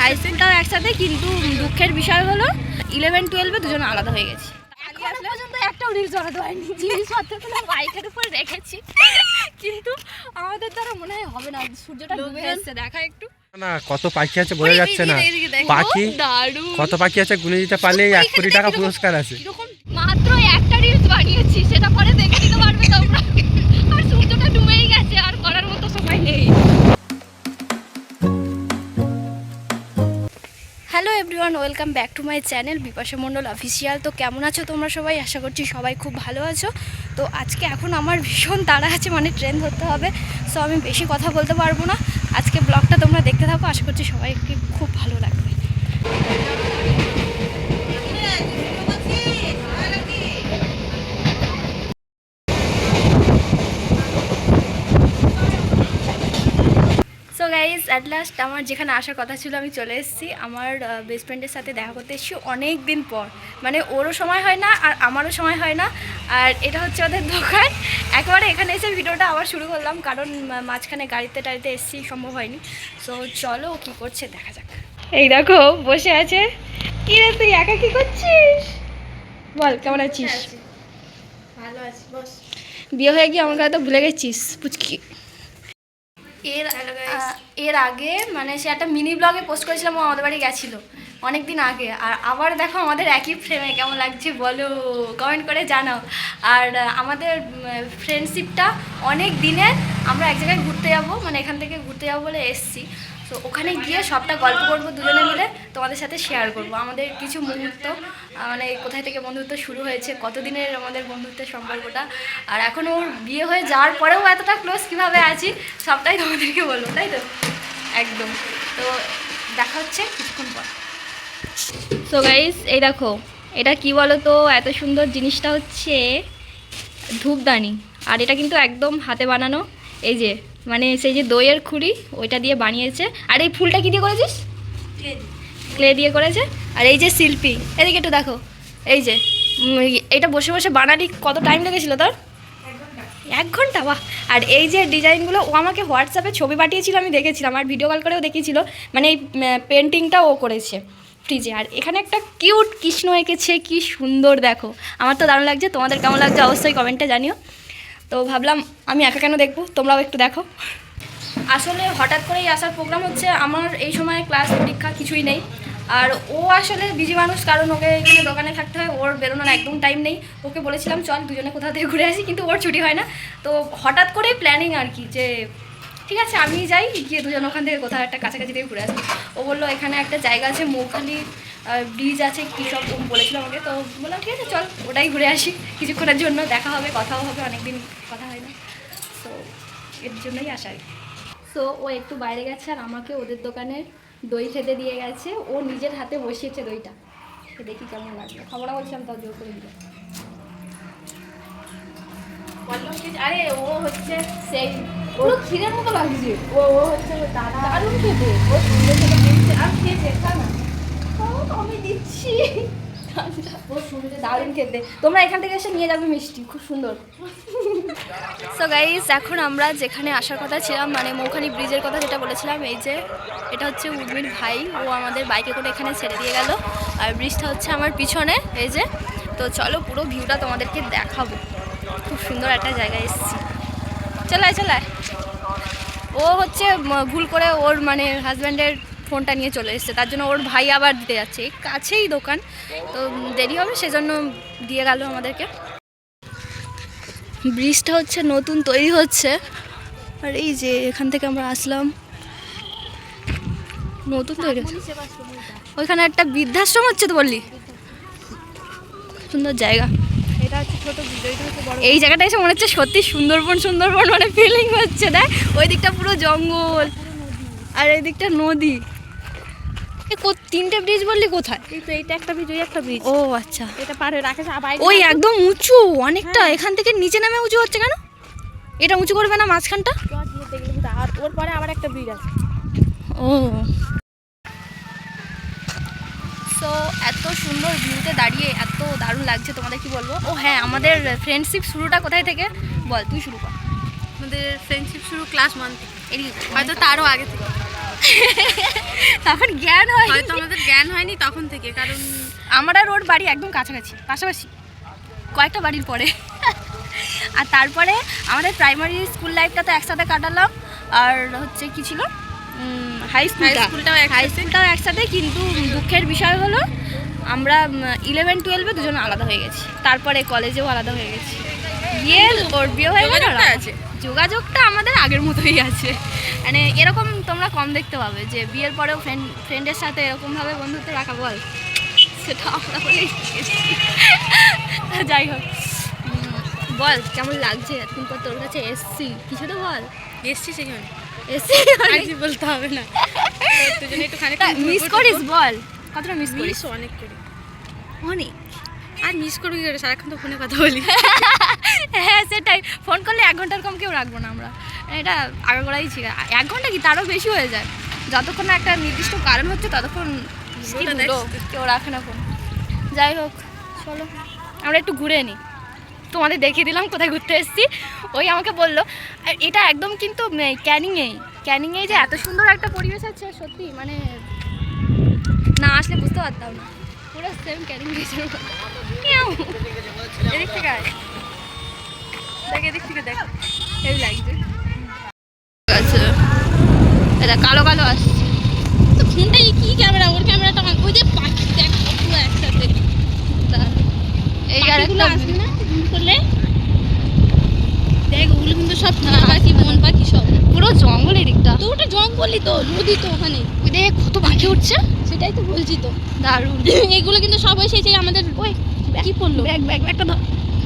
High স্কুলটাও একসাথে কিন্তু দুঃখের বিষয় হলো ইলেভেন টুয়েলভে দুজনে আলাদা হয়ে গেছি। এখনও পর্যন্ত একটাও রিল জড়াতে হয়নি। জিনিসপত্রগুলো বাইকের উপর রেখেছি। কিন্তু আমাদের দ্বারা মনে হয় হবে না সূর্যটা ডুবে দেখা একটু। না কত পাখি আছে বোঝা যাচ্ছে না। পাখি কত পাখি আছে গুনে দিতে পারলে এক কোটি টাকা পুরস্কার আছে। মাত্র একটা রিলস বানিয়েছি সেটা পরে দেখে everyone welcome back to my channel Bipasha Mondal official তো কেমন আছো তোমরা সবাই? আশা করছি সবাই খুব ভালো আছো। তো আজকে এখন আমার ভীষণ তাড়া আছে মানে ট্রেন ধরতে হবে। সো আমি বেশি কথা বলতে পারব না। আজকে ব্লগটা তোমরা দেখতে থাকো, আশা করছি সবাইকে খুব ভালো লাগবে সো গাইজ অ্যাট লাস্ট আমার যেখানে আসার কথা ছিল আমি চলে এসেছি। আমার বেস্ট ফ্রেন্ডের সাথে দেখা করতে এসেছি অনেক দিন পর। মানে ওরও সময় হয় না আর আমারও সময় হয় না। আর এটা হচ্ছে ওদের দোকান। একবারে এখানে এসে ভিডিওটা আবার শুরু করলাম কারণ মাঝখানে গাড়িতে টাড়িতে এসেছি সম্ভব হয়নি। সো চলো কী করছে দেখা যাক। এই দেখো বসে আছে। কি রে তুই একা কি করছিস? বল কেমন আছিস? ভালো আছি বস। বিয়ে হয়ে গিয়ে আমার কথা তো ভুলে গেছিস পুচকি। এর এর আগে মানে সে একটা মিনি ব্লগে পোস্ট করেছিলাম ও আমাদের বাড়ি গেছিল অনেক দিন আগে। আর আবার দেখো আমাদের একই ফ্রেমে কেমন লাগছে বলো কমেন্ট করে জানাও। আর আমাদের ফ্রেন্ডশিপটা অনেক দিনের আমরা এক জায়গায় ঘুরতে যাব মানে এখান থেকে ঘুরতে যাব বলে এসছি। তো ওখানে গিয়ে সবটা গল্প করব দুজনে মিলে, তোমাদের সাথে শেয়ার করব। আমাদের কিছু মুহূর্ত মানে কোথায় থেকে বন্ধুত্ব শুরু হয়েছে, কতদিনের আমাদের বন্ধুত্বের সম্পর্কটা, আর এখন ওর বিয়ে হয়ে যাওয়ার পরেও এতটা ক্লোজ কীভাবে আছি, সবটাই তোমাদেরকে বলব, তাই তো? একদম। তো দেখা হচ্ছে কিছুক্ষণ পর। সো গাইস এই দেখো, এটা কি বলো তো এত সুন্দর জিনিসটা হচ্ছে ধূপদানি, আর এটা কিন্তু একদম হাতে বানানো, এই যে মানে সেই যে দইয়ের খুঁড়ি ওইটা দিয়ে বানিয়েছে। আর এই ফুলটা কি দিয়ে করেছিস? ক্লে দিয়ে। করেছে। আর এই যে শিল্পী এদিকে একটু দেখো। এই যে এটা বসে বসে বানালি কত টাইম লেগেছিল তোর? এক ঘণ্টা বাহ। আর এই যে ডিজাইনগুলো ও আমাকে হোয়াটসঅ্যাপে ছবি পাঠিয়েছিল আমি দেখেছিলাম। আর ভিডিও কল করেও দেখিয়েছিল। মানে এই পেন্টিংটা ও করেছে ফ্রিজে আর এখানে একটা কিউট কৃষ্ণ এঁকেছে কি সুন্দর দেখো। আমার তো দারুণ লাগছে। তোমাদের কেমন লাগছে অবশ্যই কমেন্টে জানিও। তো ভাবলাম আমি একা কেন দেখব? তোমরাও একটু দেখো। আসলে হঠাৎ করেই আসার প্রোগ্রাম হচ্ছে, আমার এই সময় ক্লাস পরীক্ষা কিছুই নেই। আর ও আসলে বিজি মানুষ, কারণ ওকে এখানে দোকানে থাকতে হয়, ওর বেরোনোর একদম টাইম নেই। ওকে বলেছিলাম, চল দুজনে কোথাও থেকে ঘুরে আসি। কিন্তু ওর ছুটি হয় না। তো হঠাৎ করেই প্ল্যানিং আর কি যে, ঠিক আছে আমি যাই, গিয়ে দুজন ওখান থেকে কোথাও একটা কাছাকাছি থেকে ঘুরে আসি। ও বলল, এখানে একটা জায়গা আছে, মৌখালি ব্রিজ আছে কী সব ও বলেছিল আমাকে তো বললাম ঠিক আছে চল ওটাই ঘুরে আসি। কিছুক্ষণের জন্য দেখা হবে কথাও হবে অনেকদিন কথা হয় না। তো এর জন্যই আসা আর সো ও একটু বাইরে গেছে আর আমাকে ওদের দোকানের দই খেতে দিয়ে গেছে। ও নিজের হাতে বসিয়েছে দইটা। তো দেখি কেমন লাগবে খবর বলছিলাম তাও জোর করে দিল। আরে ও হচ্ছে সেই পুরো ক্ষীরের মতো লাগছে। ও ও হচ্ছে দাদা। দারুণ খেতে। ও খেতে আর খেয়েছে খা না। ও, আমি দিচ্ছি। দারুণ খেতে। তোমরা এখান থেকে এসে নিয়ে যাবে মিষ্টি খুব সুন্দর। সো গাইস এখন আমরা যেখানে আসার কথা ছিলাম মানে মৌখানি ব্রিজের কথা যেটা বলেছিলাম এই যে এটা হচ্ছে উর্মির ভাই। ও আমাদের বাইকে করে এখানে ছেড়ে দিয়ে গেল। আর ব্রিজটা হচ্ছে আমার পিছনে এই যে। তো চলো পুরো ভিউটা তোমাদেরকে দেখাবো। খুব সুন্দর একটা জায়গায় এসেছি। চলায় চলায় ও হচ্ছে ভুল করে ওর মানে হাজব্যান্ডের ফোনটা নিয়ে চলে এসেছে। তার জন্য ওর ভাই আবার দিতে যাচ্ছে। এই কাছেই দোকান। তো দেরি হবে সেজন্য দিয়ে গেল আমাদেরকে। ব্রিজটা হচ্ছে নতুন তৈরি হচ্ছে। আর এই যে এখান থেকে আমরা আসলাম। নতুন তৈরি হচ্ছে। ওইখানে একটা বৃদ্ধাশ্রম হচ্ছে তো বললি? সুন্দর জায়গা। এই জায়গাটা এসে মনে হচ্ছে সত্যি সুন্দরবন সুন্দরবন মানে ফিলিং হচ্ছে দেখ। ওই দিকটা পুরো জঙ্গল। আর এই দিকটা নদী। তিনটে ব্রিজ বললি কোথায়? কিন্তু এইটা একটা ব্রিজ ওই একটা ব্রিজ ও আচ্ছা। এটা পার হয়ে রাকেশ ওই একদম উঁচু অনেকটা। এখান থেকে নিচে নামে উঁচু হচ্ছে কেন? এটা উঁচু করবে না মাঝখানটা? আর ওর পরে আবার একটা ব্রিজ আছে। ও। সো এত সুন্দর ভিউতে দাঁড়িয়ে এত দারুণ লাগছে। তোমাদের কি বলব? ও হ্যাঁ আমাদের ফ্রেন্ডশিপ শুরুটা কোথায় থেকে? বল তুই শুরু কর। আমাদের ফ্রেন্ডশিপ শুরু ক্লাস ওয়ান থেকে। হয়তো তারও আগে থেকে। তখন জ্ঞান হয় হয়তো আমাদের জ্ঞান হয়নি তখন থেকে কারণ আমরা রোড বাড়ি একদম কাছাকাছি পাশাপাশি কয়েকটা বাড়ির পরে। আর তারপরে আমাদের প্রাইমারি স্কুল লাইফটা তো একসাথে কাটালাম আর হচ্ছে কি ছিল? হাই স্কুলটা স্কুলটাও হাই স্কুলটাও একসাথে কিন্তু দুঃখের বিষয় হলো আমরা ইলেভেন টুয়েলভে দুজন আলাদা হয়ে গেছি। তারপরে কলেজেও আলাদা হয়ে গেছি। বিয়ে ওর বিয়ে হয়ে গেল? আছে। যোগাযোগটা আমাদের আগের মতোই আছে। মানে এরকম তোমরা কম দেখতে পাবে যে বিয়ের পরেও ফ্রেন্ড ফ্রেন্ডের সাথে এরকমভাবে বন্ধুত্ব রাখা বল। সেটা আমরা বলেই শিখেছি। যাই হোক। বল কেমন লাগছে এতদিন পর তোর কাছে এসছি? কিছু তো বল। এসছি সেখানে। এসছি? বলতে হবে না। মিস করিস বল? কতটা মিস করিস? অনেক করি। অনেক? আর মিস করবি সারাক্ষণ তো ফোনে কথা বলি। সেটাই ফোন করলে এক ঘণ্টার কম কেউ রাখব না আমরা। এটা আগাগোড়াই ছিল। এক ঘণ্টা কি তারও বেশি হয়ে যায়? যতক্ষণ একটা নির্দিষ্ট কারণ হচ্ছে ততক্ষণ। কেউ রাখে না ফোন যাই হোক চলো। আমরা একটু ঘুরে নিই তোমাদের দেখিয়ে দিলাম কোথায় ঘুরতে এসেছি। ওই আমাকে বলল আর এটা একদম কিন্তু ক্যানিংয়েই। ক্যানিংয়েই যে এত সুন্দর একটা পরিবেশ আছে সত্যি মানে না আসলে বুঝতে পারতাম না। পুরো সেম ক্যানিং এদিক থেকে আয়। দেখ এদিক থেকে দেখ। হেভি লাগছে আচ্ছা। এটা কালো কালো আসছে। তো ফোনটা কি ক্যামেরা? ওর ক্যামেরাটা ওই যে পাখি দেখ পুরো একসাথে। এই আর আসবে না? করলে? দেখ ওগুলো কিন্তু সব পাখি বন পাখি সব। পুরো জঙ্গল এদিকটা তো ওটা জঙ্গলই তো নদী তো ওখানে। ওই দেখ কত পাখি উঠছে। সেটাই তো বলছি তো। দারুণ। এগুলো কিন্তু সব ওই সেই আমাদের ওই কি পড়ল ব্যাগ ব্যাগ একটা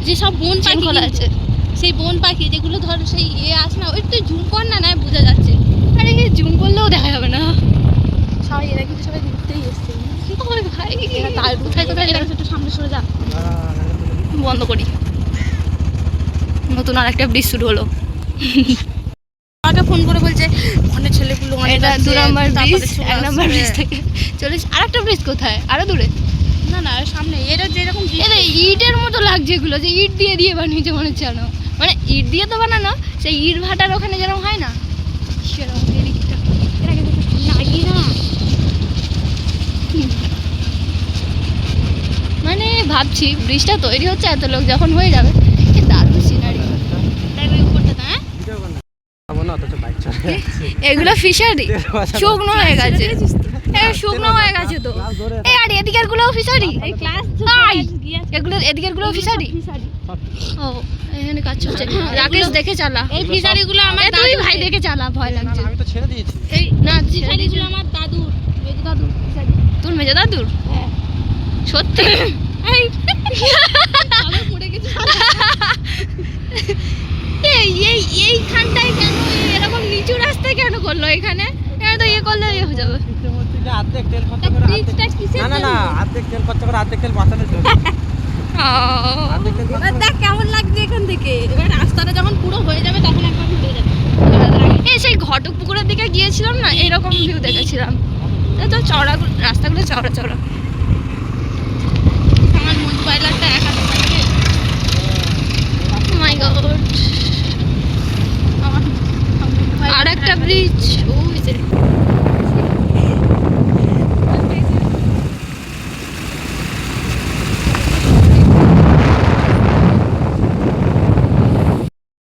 যে সব বন পাখি আছে। সেই বন পাখি যেগুলো ধর সেই ইয়ে আসে না ওই তুই জুম কর না না বোঝা যাচ্ছে। আরে জুম করলেও দেখা যাবে না। সবাই এরা কিন্তু সবাই ঘুরতেই এসছে। ভাই। তার কোথায় কোথায় এরা একটু সামনে সরে যা। বন্ধ করি। নতুন আর একটা ব্রিজ শুরু হলো। আমাকে ফোন করে বলছে অনেক ছেলেগুলো এটা দু নম্বর ব্রিজ এক নম্বর ব্রিজ থেকে। চল্লিশ আর একটা ব্রিজ কোথায়? আরও দূরে? না না সামনে এরা যেরকম এটা ইটের মতো লাগছে এগুলো যে ইট দিয়ে দিয়ে বানিয়েছে মনে হচ্ছে। মানে ইট দিয়ে তো বানানো সেই ইট ভাটার ওখানে যেরকম হয় না? সেরকম মানে ভাবছি ব্রিজটা তৈরি হচ্ছে এত লোক যখন হয়ে যাবে কি দারুণ সিনারি হ্যাঁ? এগুলো ফিশারি শুকনো হয়ে গেছে। শুকনো হয়ে গেছে তো। এই আর এদিকেরগুলো ফিশারি এই ক্লাস আই! এগুলো এদিকেরগুলো ফিশারি ও। এখানে কাজ চলছে। রাকেশ দেখে চালা। এই ফিশারিগুলো আমার তুই ভাই দেখে চালা ভয় লাগছে। আমি তো ছেড়ে দিয়েছি। এই না ফিশারিগুলো আমার দাদুর। মেজো দাদুর ফিশারি। তোর মেজে দাদুর? হ্যাঁ। সত্যি? এই। সবে পড়ে গেছে। এই এই এইখানটায় কেন এরকম নিচু রাস্তায় কেন করল এখানে? এখানে তো ইয়ে করলে ইয়ে হয়ে যাবে। অর্ধেক তেল খরচা করে না না না? অর্ধেক তেল খরচা করে অর্ধেক তেল বাঁচানোর জন্য। ও, দেখ কেমন লাগছে এখান থেকে। এবার রাস্তাটা যখন পুরো হয়ে যাবে তখন একবার ঘুরে যাবে এই সেই ঘটক পুকুরের দিকে গিয়েছিলাম না এরকম ভিউ দেখেছিলাম। তো চওড়া রাস্তাগুলো চওড়া চওড়া আমার মোবাইলটা এক মাই গড আর একটা ব্রিজ ওই যে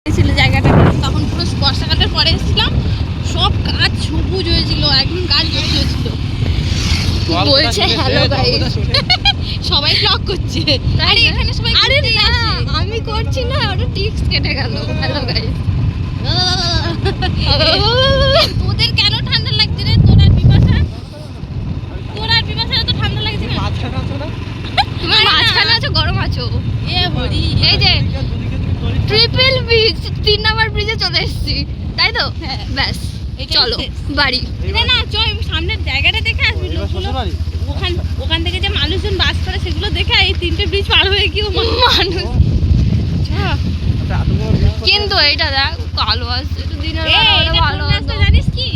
ছিল জায়গাটা তখন পুরো বর্ষাকালের পরে এসেছিলাম সব গাছ সবুজ হয়েছিল একদম গাছ ভর্তি হয়েছিল জল বলছে। কোথা শুনেছে? সবাই ব্লগ করছে। আরে এখানে সবাই আরে না আমি করছি না ওটা টিক্স কেটে গেল। হ্যালো গাইস তোদের কেন ঠান্ডা লাগছে রে? তোর আর বিপাশা তোর আর বিপাশা তো ঠান্ডা লাগছে না। মাঝখানে আছো না? তুমি মাঝখানে আছো গরম আছো। এ হরি এই যে ট্রিপল ব্রিজ তিন নাম্বার ব্রিজে চলে এসেছি। তাই তো? হ্যাঁ। ব্যাস। চলো। বাড়ি। না না চল সামনের জায়গাটা দেখে আসবি? ওখান ওখান থেকে যে মানুষজন বাস করে সেগুলো দেখে এই তিনটে ব্রিজ পার হয়ে গিয়েও মানুষ। আচ্ছা, করতে- কিন্তু এইটা দেখ কালো আছে একটু দিনের এটা ভালো জানিস কি?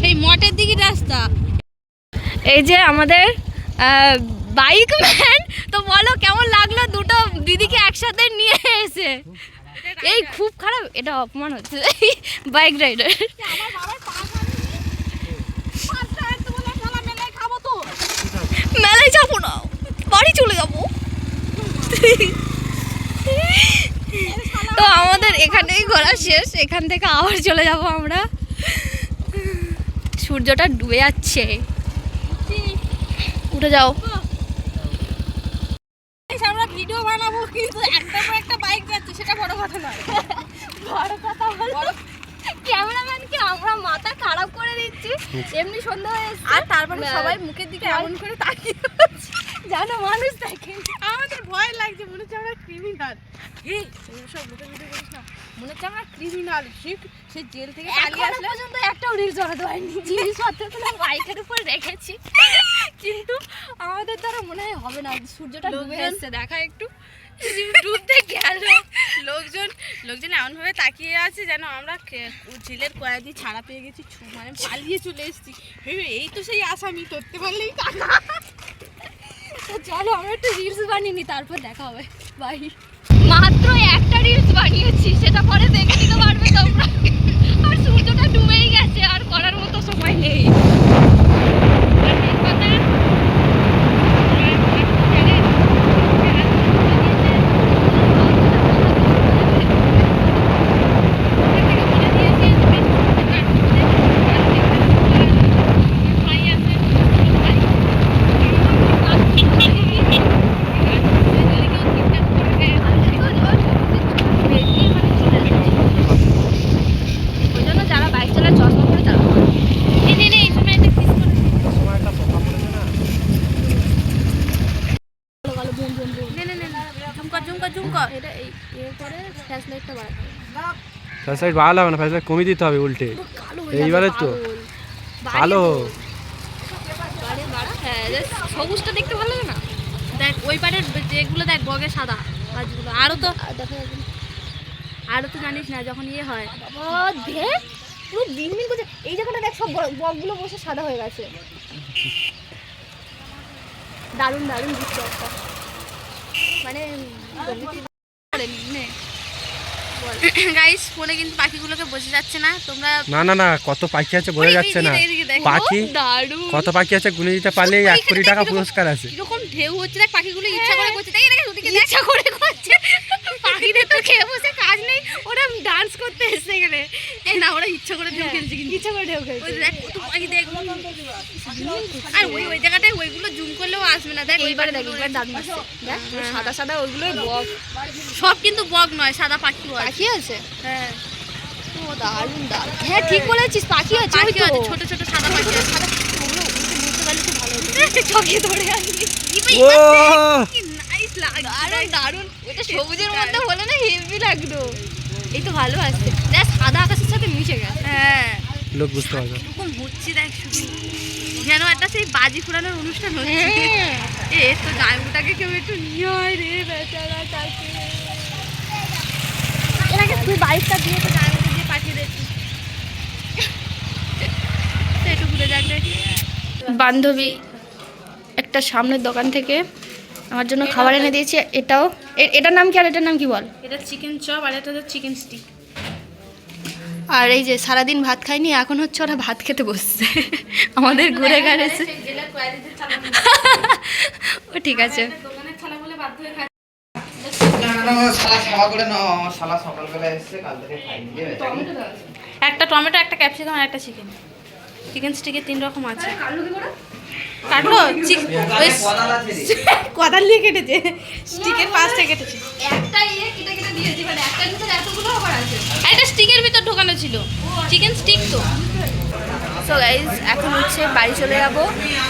সেই মঠের দিকে রাস্তা। এই যে আমাদের বাইক ম্যান তো বলো কেমন লাগল? দুটো দিদিকে একসাথে নিয়ে এসে। এই খুব খারাপ এটা অপমান হচ্ছে। বাইক রাইডার আমার বাবার পা পাঁচটা একটু বলে শালা মেলায় খাব তো মেলায় যাব না বাড়ি চলে যাব তো আমাদের এখানেই ঘোরা শেষ। এখান থেকে আবার চলে যাব আমরা। সূর্যটা ডুবে যাচ্ছে। উঠে যাও। আমরা ভিডিও বানাবো কিন্তু একটা পর একটা বাইক যাচ্ছে সেটা বড় কথা নয়। বড় কথা হলো ক্যামেরাম্যানকে আমরা মাথা খারাপ করে দিচ্ছি। এমনি সন্ধ্যা হয়ে আর তারপরে। সবাই মুখের দিকে এমন করে তাকিয়ে জানো মানুষ দেখে। আমাদের ভয় লাগছে মনে হচ্ছে আমরা ক্রিমিনাল সব মুখে ভিডিও করিস না। মনে হচ্ছে আমরা ক্রিমিনাল ঠিক সে জেল থেকে পালিয়ে আসলে। পর্যন্ত একটাও রিল জড়াতে হয়নি জিনিসপত্রগুলো বাইকের উপর রেখেছি। কিন্তু আমাদের দ্বারা মনে হয় হবে না। সূর্যটা ডুবে এসছে। দেখা একটু। ডুবতে গেল। লোকজন লোকজন এমন ভাবে তাকিয়ে আছে যেন আমরা জেলের কয়েদি ছাড়া পেয়ে গেছি মানে পালিয়ে চলে এসেছি। এই তো সেই আসামি ধরতে পারলেই টাকা তো চলো আমরা একটা রিলস বানিয়ে নিই তারপর দেখা হবে। বাই মাত্র একটা রিলস বানিয়েছি, সেটা পরে দেখে নিতে পারবে তোমরা। আর সূর্যটা ডুবেই গেছে, আর করার মতো সময় নেই ওই জন্য যারা বাইক চালায় চশমা পরে তারা এই নে নে এই সময় একটা কিস করে সময় একটা পোকা পড়েছে না ভালো ভালো বুম বুম বুম নে নে নে জুম কর জুম কর এটা এই এর পরে ফ্ল্যাশ লাইটটা বাড়াতে হবে ফ্ল্যাশ লাইট বাড়ালে হবে না ফ্ল্যাশ লাইট কমিয়ে দিতে হবে উল্টে। কালো এইবারে তো। ভালো হ্যাঁ সবুজটা দেখতে ভালো লাগে না? দেখ ওই পারের যেগুলো দেখ বগে সাদা গাছগুলো। আরও তো আর দেখো একদম। আরও তো জানিস না যখন ইয়ে হয়। পুরো দিন দিন করছে। এই জায়গাটা দেখ সব বক- বকগুলো বসে সাদা হয়ে গেছে। দারুণ দারুণ দৃশ্য একটা। মানে। গাইস ফোনে কিন্তু পাখিগুলোকে বসে যাচ্ছে না। তোমরা না না না কত পাখি আছে বোঝা যাচ্ছে না। পাখি? কত পাখি আছে গুনে দিতে পারলে এক কোটি টাকা পুরস্কার আছে। এরকম ঢেউ হচ্ছে দেখ পাখিগুলো ইচ্ছা করে করছে। দেখ এরা ইচ্ছা করে করছে। পাখিদের তো খেয়ে বসে কাজ নেই। ওরা ডান্স করতে এসে এখানে এই না ওরা ইচ্ছা করে ঢেউ খেলছে কিন্তু। ইচ্ছা করে ঢেউ খেলছে। দেখ কত পাখি দেখ। আর ওই ওই জায়গাটায় ওইগুলো জুম করলেও আসবে না। দেখ এইবারে দেখ এইবার দারুণ আসছে দেখ সাদা সাদা ওইগুলোই বক। সব কিন্তু বগ নয় সাদা পাখিও পাখি আছে? হ্যাঁ। ও দারুণ দারুণ। হ্যাঁ ঠিক বলেছিস পাখি আছে পাখি আছে ছোট ছোট সাদা পাখি আছে। ধরে দারুণ। দারুণ ওটা সবুজের মধ্যে হলে না হেভি লাগতো। এই তো ভালো আসছে দেখ সাদা আকাশের সাথে মিশে গেছে। হ্যাঁ। লোক বুঝতে পারবে। এরকম হচ্ছে দেখ শুধু। যেন একটা সেই বাজি ফুরানোর অনুষ্ঠান হচ্ছে। হ্যাঁ। এ তো কেউ একটু নিয়ে হয় রে বেচারা তাকে এর আগে তুই বাইকটা দিয়ে তো দিয়ে পাঠিয়ে একটু ঘুরে বান্ধবী একটা সামনের দোকান থেকে আমার জন্য খাবার এনে দিয়েছি এটাও। এ- এটার নাম কি আর এটার নাম কি বল? এটা চিকেন চপ আর এটা হচ্ছে চিকেন স্টিক। আর এই যে সারাদিন ভাত খাইনি এখন হচ্ছে ওরা ভাত খেতে বসছে। আমাদের ঘুরে চালা ও ঠিক আছে। একটা টমেটো একটা ক্যাপসিকাম আর একটা চিকেন। চিকেন স্টিকের তিন রকম আছে। কাটলো চিক- ওই কোদাল দিয়ে কেটেছে। স্টিকের পাশটা কেটেছে। একটা ইয়ে কেটে কেটে দিয়েছি মানে একটা ভিতরে এতগুলো আবার আছে। একটা স্টিকের ভিতর ঢোকানো ছিল। চিকেন স্টিক তো। সো গাইজ এখন হচ্ছে বাড়ি চলে যাব।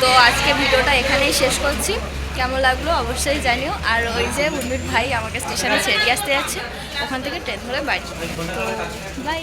তো আজকে ভিডিওটা এখানেই শেষ করছি। কেমন লাগল অবশ্যই জানিও। আর ওই যে উর্মির ভাই আমাকে স্টেশনে ছেড়ে আসতে যাচ্ছে ওখান থেকে ট্রেন ধরে বাড়ি। তো বাই